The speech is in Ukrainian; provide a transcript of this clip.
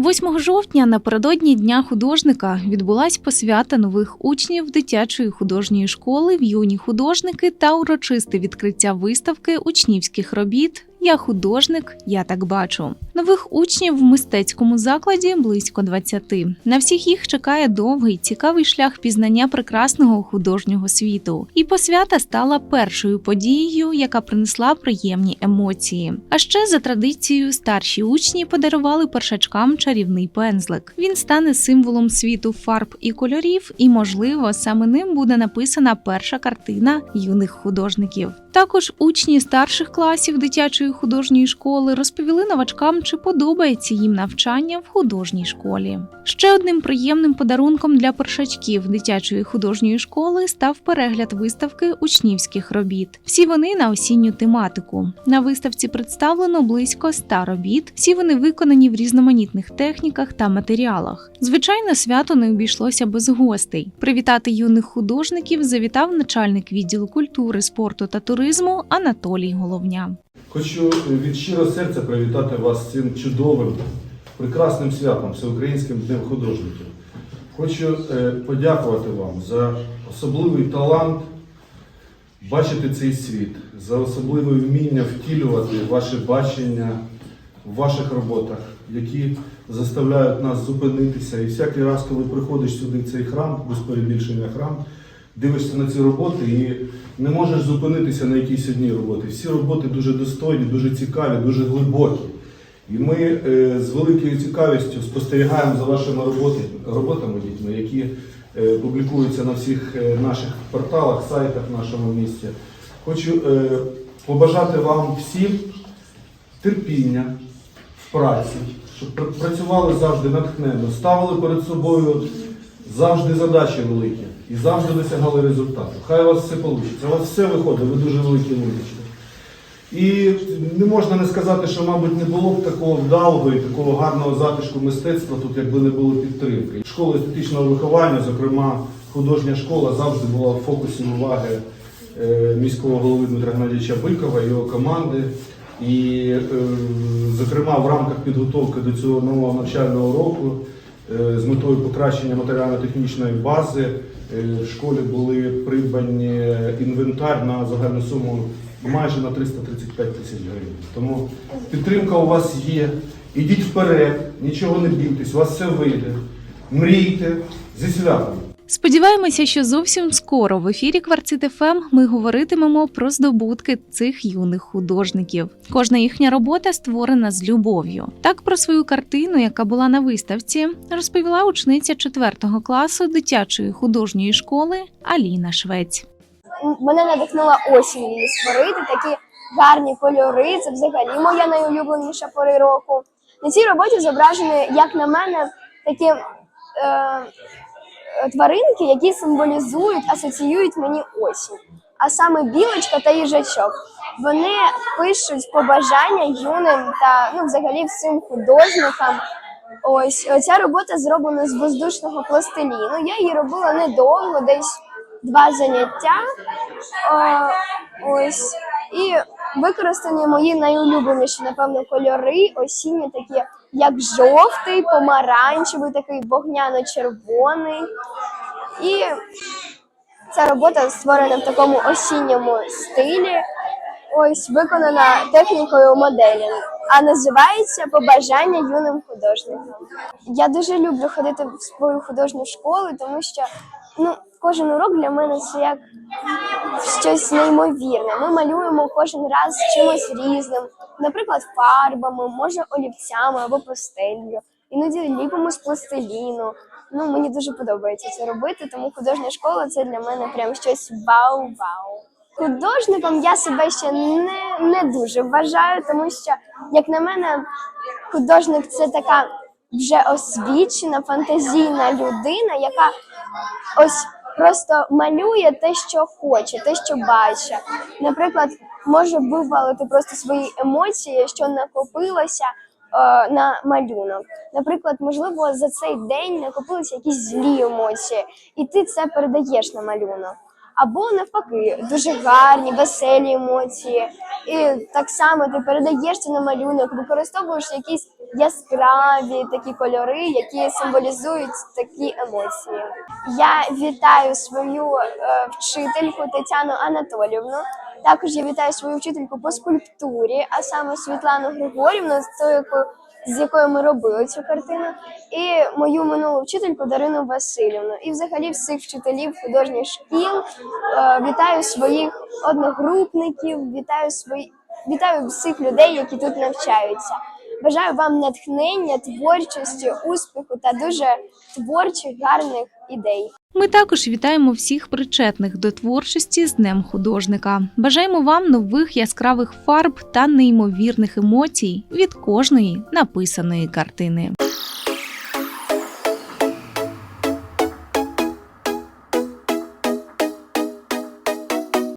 8 жовтня напередодні Дня художника відбулась посвята нових учнів дитячої художньої школи в юні художники та урочисте відкриття виставки учнівських робіт Я художник, я так бачу. Нових учнів в мистецькому закладі близько 20. На всіх їх чекає довгий цікавий шлях пізнання прекрасного художнього світу. І посвята стала першою подією, яка принесла приємні емоції. А ще за традицією старші учні подарували першачкам чарівний пензлик. Він стане символом світу фарб і кольорів, і, можливо, саме ним буде написана перша картина юних художників. Також учні старших класів дитячої художньої школи розповіли новачкам, чи подобається їм навчання в художній школі. Ще одним приємним подарунком для першачків дитячої художньої школи став перегляд виставки учнівських робіт. Всі вони на осінню тематику. На виставці представлено близько ста робіт. Всі вони виконані в різноманітних техніках та матеріалах. Звичайно, свято не обійшлося без гостей. Привітати юних художників завітав начальник відділу культури, спорту та туризму Анатолій Головня. Хочу від щирого серця привітати вас з цим чудовим, прекрасним святом, Всеукраїнським Днем художників. Хочу е, подякувати вам за особливий талант бачити цей світ, за особливе вміння втілювати ваше бачення в ваших роботах, які заставляють нас зупинитися. І всякий раз, коли приходиш сюди в цей храм, без перебільшення храм, дивишся на ці роботи і не можеш зупинитися на якійсь одній роботі. Всі роботи дуже достойні, дуже цікаві, дуже глибокі. І ми е, з великою цікавістю спостерігаємо за вашими роботи, роботами дітьми, які е, публікуються на всіх е, наших порталах, сайтах в нашому місті. Хочу побажати вам всім терпіння в праці, щоб працювали завжди натхненно, ставили перед собою завжди задачі великі і завжди досягали результату. Хай у вас все вийде. У вас все виходить, ви дуже великі умнички. І не можна не сказати, що, мабуть, не було б такого вдалого і такого гарного затишку мистецтва тут, якби не було підтримки. Школа естетичного виховання, зокрема художня школа, завжди була в фокусі уваги е, міського голови Дмитра Геннадійовича Бикова і його команди. І, е, зокрема, в рамках підготовки до цього нового навчального року е, з метою покращення матеріально-технічної бази в школі були придбані інвентар на загальну суму майже на 335 тисяч гривень. Тому підтримка у вас є. Ідіть вперед, нічого не бійтесь, у вас все вийде. Мрійте зі святом. Сподіваємося, що зовсім скоро в ефірі Кварцит ФМ ми говоритимемо про здобутки цих юних художників. Кожна їхня робота створена з любов'ю. Так про свою картину, яка була на виставці, розповіла учниця 4 класу дитячої художньої школи Аліна Швець. мене надихнула осінь її створити, такі гарні кольори. Це взагалі моя найулюбленіша пори року. На цій роботі зображені, як на мене, такі е, тваринки, які символізують, асоціюють мені осінь. А саме білочка та їжачок. Вони пишуть побажання юним та ну, взагалі всім художникам. Ось ця робота зроблена з воздушного пластиліну. Я її робила недовго, десь два заняття. О, ось і використані мої найулюбленіші, напевно, кольори, осінні такі, як жовтий, помаранчевий, такий вогняно-червоний. І ця робота створена в такому осінньому стилі. Ось виконана технікою моделінг, а називається Побажання юним художникам. Я дуже люблю ходити в свою художню школу, тому що ну, кожен урок для мене це як щось неймовірне. Ми малюємо кожен раз чимось різним, наприклад, фарбами, може олівцями або пастелью. Іноді ліпимо з пластиліну. Ну, мені дуже подобається це робити, тому художня школа це для мене прям щось вау-вау. Художником я себе ще не, не дуже вважаю, тому що, як на мене, художник це така вже освічена, фантазійна людина, яка ось просто малює те, що хоче, те, що бачить. Наприклад, може вивалити просто свої емоції, що накопилося е, на малюнок. Наприклад, можливо, за цей день накопилися якісь злі емоції, і ти це передаєш на малюнок. Або навпаки, дуже гарні, веселі емоції. І так само ти передаєш це на малюнок, використовуєш якісь яскраві такі кольори, які символізують такі емоції. Я вітаю свою е, вчительку Тетяну Анатолівну. Також я вітаю свою вчительку по скульптурі, а саме Світлану Григорівну, з якою- з якою ми робили цю картину, і мою минулу вчительку Дарину Васильівну. І взагалі всіх вчителів художніх шкіл. Е, Вітаю своїх одногрупників, вітаю свої вітаю всіх людей, які тут навчаються. Бажаю вам натхнення, творчості, успіху та дуже творчих, гарних ідей. Ми також вітаємо всіх причетних до творчості з Днем художника. Бажаємо вам нових яскравих фарб та неймовірних емоцій від кожної написаної картини.